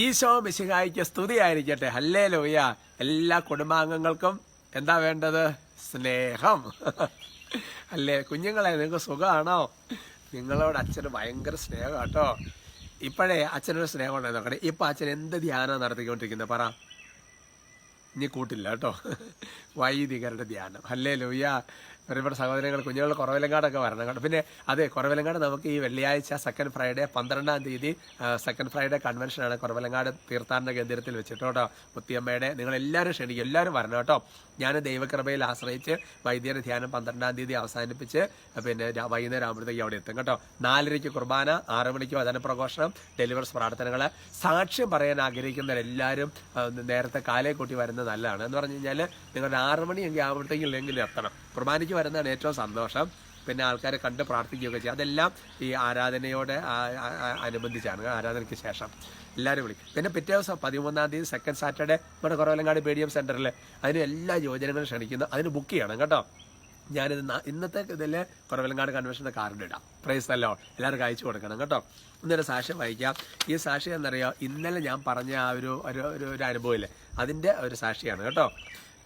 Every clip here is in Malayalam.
ഈശോ മിശിഹായിക്ക് സ്തുതിയായിരിക്കട്ടെ. ഹല്ലേ ലോയ എല്ലാ കുടുംബാംഗങ്ങൾക്കും എന്താ വേണ്ടത്? സ്നേഹം. അല്ലേ? കുഞ്ഞുങ്ങളെ നിങ്ങൾക്ക് സുഖമാണോ? നിങ്ങളോട് അച്ഛന് ഭയങ്കര സ്നേഹം കേട്ടോ ഇപ്പോഴേ അച്ഛനൊരു സ്നേഹം ഉണ്ടായി നോക്കട്ടെ. ഇപ്പൊ അച്ഛൻ എന്ത് ധ്യാനം നടത്തിക്കൊണ്ടിരിക്കുന്നത് പറ. ഇനി കൂട്ടില്ല കേട്ടോ. വൈദികരുടെ ധ്യാനം. അല്ലേ ലൂയ്യ പ്രിയപ്പെട്ട സഹോദരങ്ങൾ കുഞ്ഞുങ്ങൾ കുറവിലങ്ങാടൊക്കെ വരണം കേട്ടോ. പിന്നെ അതെ കുറവിലങ്ങാട് നമുക്ക് ഈ വെള്ളിയാഴ്ച സെക്കൻഡ് ഫ്രൈഡേ പന്ത്രണ്ടാം തീയതി സെക്കൻഡ് ഫ്രൈഡേ കൺവെൻഷനാണ് കുറവിലങ്ങാട് തീർത്ഥാടന കേന്ദ്രത്തിൽ വെച്ചിട്ട് കേട്ടോ. മുത്തിയമ്മയുടെ നിങ്ങൾ എല്ലാവരും ക്ഷണിക്കും എല്ലാവരും വരണം കേട്ടോ. ഞാൻ ദൈവകൃപയിൽ ആശ്രയിച്ച് വൈദ്യര ധ്യാനം പന്ത്രണ്ടാം തീയതി അവസാനിപ്പിച്ച് പിന്നെ വൈകുന്നേരം ആകുമ്പോഴത്തേക്ക് അവിടെ എത്തും കേട്ടോ. നാലരയ്ക്ക് കുർബാന ആറ് മണിക്ക് വചന പ്രഘോഷണം ഡെലിവേഴ്സ് പ്രാർത്ഥനകൾ സാക്ഷ്യം പറയാൻ ആഗ്രഹിക്കുന്നവരെല്ലാവരും നേരത്തെ കാലേ കൂട്ടി വരുന്നത് നല്ലതാണ്. എന്ന് പറഞ്ഞു കഴിഞ്ഞാൽ നിങ്ങളുടെ ആറ് മണിയെങ്കിൽ ആകുമ്പോഴത്തേക്കും എങ്കിലും എത്തണം കുർബാനയ്ക്ക് വരുന്നതാണ് ഏറ്റവും സന്തോഷം. പിന്നെ ആൾക്കാരെ കണ്ട് പ്രാർത്ഥിക്കുകയൊക്കെ ചെയ്യും. അതെല്ലാം ഈ ആരാധനയോടെ അനുബന്ധിച്ചാണ്. ആരാധനയ്ക്ക് ശേഷം. എല്ലാവരും വിളിക്കും. പിന്നെ പിറ്റേ ദിവസം പതിമൂന്നാം തീയതി സെക്കൻഡ് സാറ്റർഡേ നമ്മുടെ കുറവലങ്ങാട് പി ഡി എം സെന്ററിൽ അതിന് എല്ലാ യുവജനങ്ങളും ക്ഷണിക്കുന്നു. അതിന് ബുക്ക് ചെയ്യണം കേട്ടോ. ഞാനിത് ഇന്നത്തെ ഇതിൽ കുറവലങ്ങാട് കൺവെൻഷന്റെ കാർഡ് ഇടാം. പ്രൈസ് അല്ലോ എല്ലാവർക്കും അയച്ചു കൊടുക്കണം കേട്ടോ. ഇന്നൊരു സാക്ഷ്യം വായിക്കാം. ഈ സാക്ഷി എന്നറിയാം ഇന്നലെ ഞാൻ പറഞ്ഞ ആ ഒരു ഒരു ഒരു ഒരു അനുഭവമില്ലേ അതിന്റെ ഒരു സാക്ഷിയാണ് കേട്ടോ.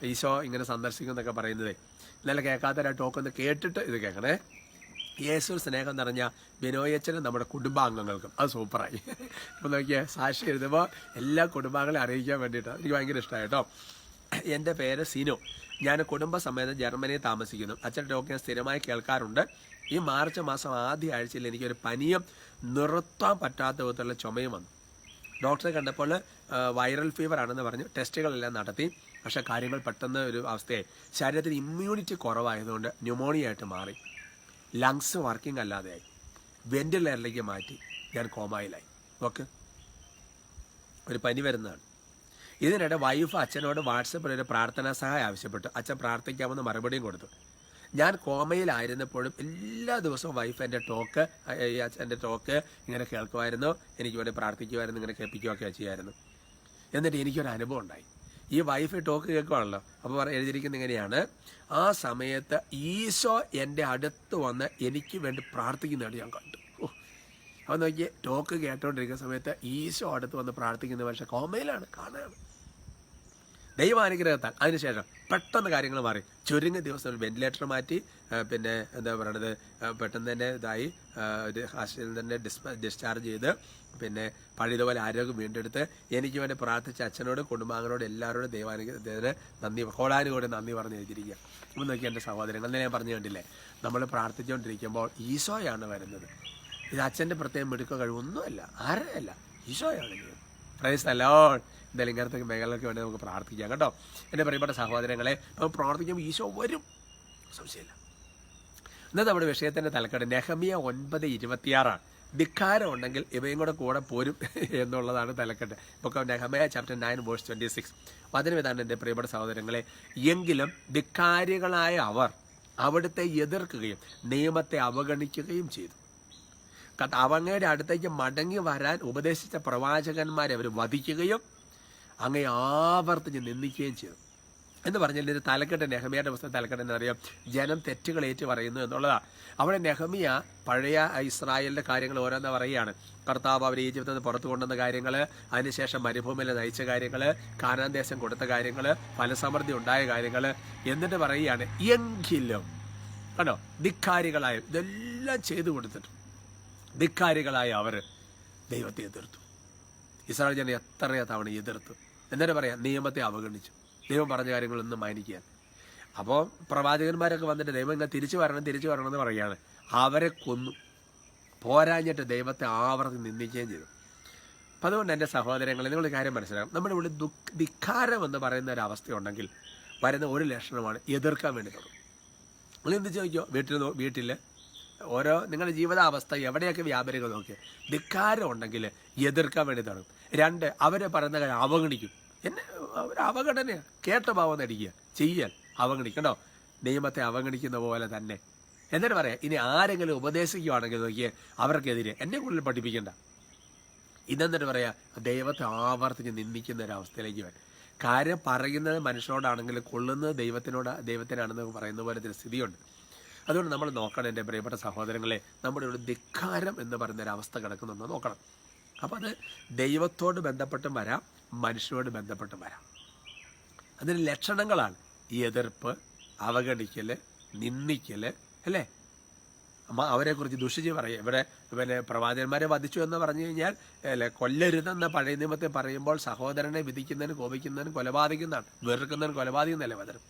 ഈശോ ഇങ്ങനെ സന്ദർശിക്കും എന്നൊക്കെ പറയുന്നത്. ഇന്നലെ കേൾക്കാത്ത ടോക്ക് ഒന്ന് കേട്ടിട്ട് ഇത് കേൾക്കണേ. യേശു സ്നേഹം നിറഞ്ഞ ബിനോയച്ചനും നമ്മുടെ കുടുംബാംഗങ്ങൾക്കും. അത് സൂപ്പറായി. ഇപ്പം നോക്കിയേ സാക്ഷി എഴുതുമ്പോൾ എല്ലാ കുടുംബാംഗങ്ങളെ അറിയിക്കാൻ വേണ്ടിയിട്ട് എനിക്ക് ഭയങ്കര ഇഷ്ടമായി കേട്ടോ. എന്റെ പേര് സിനു. ഞാൻ കുടുംബസമേതം ജർമ്മനിയിൽ താമസിക്കുന്നു. അച്ഛൻ ടോക്ക് ഞാൻ സ്ഥിരമായി കേൾക്കാറുണ്ട്. ഈ മാർച്ച് മാസം ആദ്യ ആഴ്ചയിൽ എനിക്കൊരു പനിയും നിർത്താൻ പറ്റാത്ത വിധത്തിലുള്ള ചുമയും വന്നു. ഡോക്ടറെ കണ്ടപ്പോൾ വൈറൽ ഫീവർ ആണെന്ന് പറഞ്ഞു ടെസ്റ്റുകളെല്ലാം നടത്തി. പക്ഷേ കാര്യങ്ങൾ പെട്ടെന്ന് ഒരു അവസ്ഥയായി. ശരീരത്തിന് ഇമ്മ്യൂണിറ്റി കുറവായതുകൊണ്ട് ന്യൂമോണിയ ആയിട്ട് മാറി. ലങ്സ് വർക്കിംഗ് അല്ലാതെയായി. വെന്റിലേറ്ററിലേക്ക് മാറ്റി. ഞാൻ കോമായിലായി. ഓക്കെ ഒരു പനി വരുന്നതാണ്. ഇതിനിടെ വൈഫ് അച്ഛനോട് വാട്സപ്പിൽ ഒരു പ്രാർത്ഥനാ സഹായം ആവശ്യപ്പെട്ടു. അച്ഛൻ പ്രാർത്ഥിക്കാമെന്ന് മറുപടിയും കൊടുത്തു. ഞാൻ കോമയിലായിരുന്നപ്പോഴും എല്ലാ ദിവസവും വൈഫ് എന്റെ ടോക്ക് അച്ഛന്റെ ടോക്ക് ഇങ്ങനെ കേൾക്കുമായിരുന്നു. എനിക്ക് വേണ്ടി പ്രാർത്ഥിക്കുമായിരുന്നു ഇങ്ങനെ കേൾപ്പിക്കുകയൊക്കെ ചെയ്യുമായിരുന്നു എന്നിട്ട് എനിക്കൊരു അനുഭവം ഉണ്ടായി. ഈ വൈഫ് ടോക്ക് കേൾക്കുവാണല്ലോ. അപ്പോൾ പറ എഴുതിയിരിക്കുന്നത് ഇങ്ങനെയാണ്. ആ സമയത്ത് ഈശോ എന്റെ അടുത്ത് വന്ന് എനിക്ക് വേണ്ടി പ്രാർത്ഥിക്കുന്നതായിട്ട് ഞാൻ കണ്ടു. അപ്പോൾ നോക്കിയേ ടോക്ക് കേട്ടോണ്ടിരിക്കുന്ന സമയത്ത് ഈശോ അടുത്ത് വന്ന് പ്രാർത്ഥിക്കുന്ന പക്ഷേ കോമയിലാണ് കാണാണ്. ദൈവാനുഗ്രഹത്താൽ. അതിനുശേഷം പെട്ടെന്ന് കാര്യങ്ങൾ മാറി. ചുരുങ്ങിയ ദിവസം വെന്റിലേറ്റർ മാറ്റി പിന്നെ എന്താ പറയണത്? പെട്ടെന്ന് തന്നെ ഇതായി. ഹോസ്പിറ്റലിൽ തന്നെ ഡിസ്ചാർജ് ചെയ്ത് പിന്നെ പഴയതുപോലെ ആരോഗ്യം വീണ്ടെടുത്ത് എനിക്ക് വേണ്ടി പ്രാർത്ഥിച്ച അച്ഛനോട് കുടുംബാംഗങ്ങളോട് എല്ലാവരോടും ദൈവാനുഗ്രഹത്തിന് നന്ദി ഹോളാനുകൂടെ നന്ദി പറഞ്ഞു എഴുതിയിരിക്കുക ഇപ്പം നോക്കി എന്റെ സഹോദരങ്ങൾ ഞാൻ പറഞ്ഞു കണ്ടില്ലേ? നമ്മൾ പ്രാർത്ഥിച്ചുകൊണ്ടിരിക്കുമ്പോൾ ഈശോയാണ് വരുന്നത്. ഇത് അച്ഛന്റെ പ്രത്യേകം മെടുക്ക കഴിവൊന്നുമല്ല ആരല്ല ഈശോയാണ് പ്രൈസ് അല്ലോ എന്തായാലും ഇങ്ങനത്തെ മേഖലകൾക്ക് വേണ്ടി നമുക്ക് പ്രാർത്ഥിക്കാം കേട്ടോ. എന്റെ പ്രിയപ്പെട്ട സഹോദരങ്ങളെ നമ്മൾ പ്രാർത്ഥിക്കുമ്പോൾ ഈശോ വരും. സംശയമില്ല. ഇന്നത്തെ നമ്മുടെ വിഷയത്തിന്റെ തലക്കെട്ട്. നെഹമിയ ഒൻപത് ഇരുപത്തിയാറാണ്. ധിക്കാരം ഉണ്ടെങ്കിൽ ഇവയും കൂടെ കൂടെ പോരും എന്നുള്ളതാണ് തലക്കെട്ട്. Book of Nehemiah chapter nine verse twenty six ഇതാണ് എന്റെ പ്രിയപ്പെട്ട സഹോദരങ്ങളെ എങ്കിലും ധിക്കാരികളായ അവർ അവിടുത്തെ എതിർക്കുകയും നിയമത്തെ അവഗണിക്കുകയും ചെയ്തു. അവങ്ങയുടെ അടുത്തേക്ക് മടങ്ങി വരാൻ ഉപദേശിച്ച പ്രവാചകന്മാരെ അവർ വധിക്കുകയും അങ്ങേ ആവർത്തിച്ച് നിന്ദിക്കുകയും ചെയ്തു. എന്ന് പറഞ്ഞാൽ ഒരു തലക്കെട്ട് നെഹമിയുടെ പുസ്തകം തലക്കെട്ട് എന്നറിയാം ജനം തെറ്റുകൾ ഏറ്റു പറയുന്നു എന്നുള്ളതാണ് അവിടെ നെഹമിയ പഴയ ഇസ്രായേലിന്റെ കാര്യങ്ങൾ ഓരോന്ന് പറയുകയാണ്. കർത്താവ് അവർ ഈജിപ്തിൽ നിന്ന് പുറത്തു കൊണ്ടുവന്ന കാര്യങ്ങൾ അതിനുശേഷം മരുഭൂമിയിൽ നയിച്ച കാര്യങ്ങൾ കാനാന്തേശം കൊടുത്ത കാര്യങ്ങൾ ഫലസമൃദ്ധി ഉണ്ടായ കാര്യങ്ങൾ എന്നിട്ട് പറയുകയാണ് എങ്കിലും കണ്ടോ? ധിക്കാരികളായ ഇതെല്ലാം ചെയ്തു കൊടുത്തിട്ട് ധിക്കാരികളായ അവർ ദൈവത്തെ എതിർത്തു. ഇസ്രായേൽ ജനം എത്രയോ തവണ എതിർത്തു. എന്നിട്ട് പറയാം നിയമത്തെ അവഗണിച്ചു. ദൈവം പറഞ്ഞ കാര്യങ്ങളൊന്നും മാനിക്കാൻ അപ്പോൾ പ്രവാചകന്മാരൊക്കെ വന്നിട്ട് ദൈവം ഇങ്ങനെ തിരിച്ചു വരണം തിരിച്ചു വരണം എന്ന് പറയുകയാണ്. അവരെ കൊന്നു. പോരാഞ്ഞിട്ട് ദൈവത്തെ ആവർത്തി നിന്ദിക്കുകയും ചെയ്തു. അപ്പം അതുകൊണ്ട് എന്റെ സഹോദരങ്ങളെ നിങ്ങൾ കാര്യം മനസ്സിലാക്കണം. നമ്മുടെ ഇവിടെ ദുഃഖ ധിക്കാരം എന്ന് പറയുന്ന ഒരു അവസ്ഥയുണ്ടെങ്കിൽ വരുന്ന ഒരു ലക്ഷണമാണ് എതിർക്കാൻ വേണ്ടി തുടങ്ങും. നിങ്ങൾ എന്ത് ചോദിക്കോ? വീട്ടിൽ വീട്ടിൽ ഓരോ നിങ്ങളുടെ ജീവിതാവസ്ഥ എവിടെയൊക്കെ വ്യാപാരികൾ നോക്കിയാൽ ധിക്കാരം ഉണ്ടെങ്കിൽ എതിർക്കാൻ വേണ്ടി തുടങ്ങും. രണ്ട് അവരെ പറയുന്ന കാര്യം അവഗണിക്കും. എന്നെ ഒരു അവഗണനയാണ് കേട്ട ഭാവം നടിക്കുക. ചെയ്യാൻ അവഗണിക്കണ്ടോ നിയമത്തെ അവഗണിക്കുന്ന പോലെ തന്നെ. എന്നിട്ട് പറയാം ഇനി ആരെങ്കിലും ഉപദേശിക്കുവാണെങ്കിൽ നോക്കിയേ അവർക്കെതിരെ എന്നെ കൂടുതൽ പഠിപ്പിക്കണ്ട. ഇതെന്നിട്ട് പറയാ ദൈവത്തെ ആവർത്തിച്ച് നിന്ദിക്കുന്ന ഒരവസ്ഥയിലേക്ക് വരാം കാര്യം പറയുന്നത് മനുഷ്യനോടാണെങ്കിലും കൊള്ളുന്നത് ദൈവത്തിനോട് ദൈവത്തിനാണെന്ന് പറയുന്ന പോലെ ഒരു സ്ഥിതിയുണ്ട്. അതുകൊണ്ട് നമ്മൾ നോക്കണം എന്റെ പ്രിയപ്പെട്ട സഹോദരങ്ങളെ നമ്മുടെ ഒരു ധിക്കാരം എന്ന് പറയുന്ന ഒരു അവസ്ഥ കിടക്കുന്നുണ്ടോ നോക്കണം. അപ്പോൾ അത് ദൈവത്തോട് ബന്ധപ്പെട്ടും വരാം. മനുഷ്യരോട് ബന്ധപ്പെട്ട് വരാം. അതിന് ലക്ഷണങ്ങളാണ്. എതിർപ്പ് അവഗണിക്കൽ നിന്ദിക്കൽ അല്ലേ? അവരെക്കുറിച്ച് ദുഷിച്ച് പറയും. ഇവിടെ പിന്നെ പ്രവാചകന്മാരെ വധിച്ചു എന്ന് പറഞ്ഞു കഴിഞ്ഞാൽ അല്ലെ കൊല്ലരുതെന്ന പഴയ നിയമത്തെ പറയുമ്പോൾ സഹോദരനെ വിധിക്കുന്നതിന് കോപിക്കുന്നതിന് കൊലപാതിക്കുന്നതാണ് വെറുക്കുന്നതിന് കൊലപാതിക്കുന്നതല്ലേ വചനം?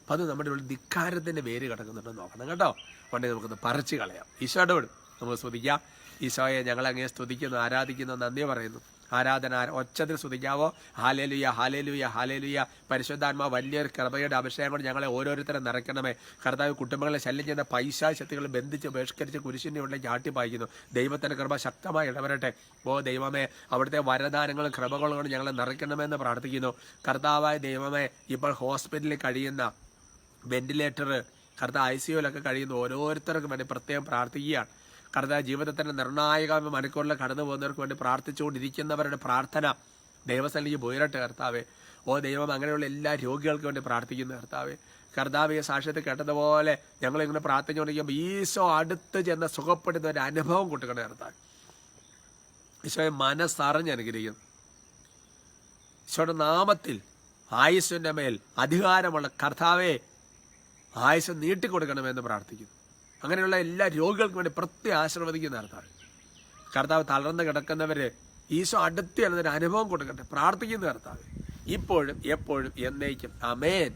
അപ്പം അത് നമ്മുടെ ഉള്ളിൽ ധിക്കാരത്തിന്റെ വേര് കിടക്കുന്നുണ്ടെന്ന് നോക്കണം കേട്ടോ. ഉണ്ടെങ്കിൽ നമുക്കൊന്ന് പറിച്ച് കളയാം. ഈശോയുടെ നമുക്ക് സ്തുതിക്കാം. ഈശോയെ ഞങ്ങളങ്ങനെ സ്തുതിക്കുന്നു ആരാധിക്കുന്നു നന്ദി പറയുന്നു. ആരാധന ഒച്ചതിൽ സ്തുതിക്കാവോ? Hallelujah hallelujah hallelujah. പരിശുദ്ധാത്മാ വലിയൊരു കൃപയുടെ അഭിഷേകം ഞങ്ങളെ ഓരോരുത്തരെ നിറയ്ക്കണമേ. കർത്താവ് കുടുംബങ്ങളെ ശല്യം ചെയ്യുന്ന പൈശാശക്തികൾ ബന്ധിച്ച് ബഹിഷ്കരിച്ച് കുരിശിന്റെ ഉള്ളിലേക്ക് ആട്ടി പായിക്കുന്നു ദൈവത്തിന്റെ കൃപ ശക്തമായി ഇടപെടട്ടെ ഓ ദൈവമേ അവിടുത്തെ വരദാനങ്ങളും കൃപകളും ഞങ്ങളെ നിറയ്ക്കണമെന്ന് പ്രാർത്ഥിക്കുന്നു. കർത്താവായ ദൈവമേ ഇപ്പോൾ ഹോസ്പിറ്റലിൽ കഴിയുന്ന വെന്റിലേറ്റർ കർത്താവ് ഐ സിയുലൊക്കെ കഴിയുന്ന ഓരോരുത്തർക്കും വേണ്ടി പ്രത്യേകം പ്രാർത്ഥിക്കുകയാണ്. കർത്താവ് ജീവിതത്തിന്റെ നിർണായക മണിക്കൂറിൽ കടന്നു പോകുന്നവർക്ക് വേണ്ടി പ്രാർത്ഥിച്ചുകൊണ്ടിരിക്കുന്നവരുടെ പ്രാർത്ഥന ദൈവസന്നിധി പോയിരട്ടെ കർത്താവെ. ഓ ദൈവം അങ്ങനെയുള്ള എല്ലാ രോഗികൾക്കും വേണ്ടി പ്രാർത്ഥിക്കുന്നു കർത്താവെ. ഈ സാക്ഷ്യത്തിൽ കേട്ടതുപോലെ ഞങ്ങൾ ഇങ്ങനെ പ്രാർത്ഥിച്ചുകൊണ്ടിരിക്കുമ്പോൾ ഈശോ അടുത്ത് ചെന്ന് സുഖപ്പെടുന്ന ഒരു അനുഭവം കൊടുക്കണേ കർത്താവ്. ഈശോയെ മനസ്സറിഞ്ഞ് അനുഗ്രഹിക്കുന്നു. ഈശോയുടെ നാമത്തിൽ ആയുസ്സിന്റെ മേൽ അധികാരമുള്ള കർത്താവെ ആയുസ് നീട്ടിക്കൊടുക്കണമെന്ന് പ്രാർത്ഥിക്കുന്നു. അങ്ങനെയുള്ള എല്ലാ രോഗികൾക്കും വേണ്ടി പ്രത്യേക ആശീർവദിക്കുന്ന കർത്താവ്. കർത്താവ് തളർന്ന് കിടക്കുന്നവർ ഈശോ അടുത്ത് എന്നൊരു അനുഭവം കൊടുക്കട്ടെ പ്രാർത്ഥിക്കുന്ന കർത്താവ്. ഇപ്പോഴും എപ്പോഴും എന്നേക്കും. അമേൻ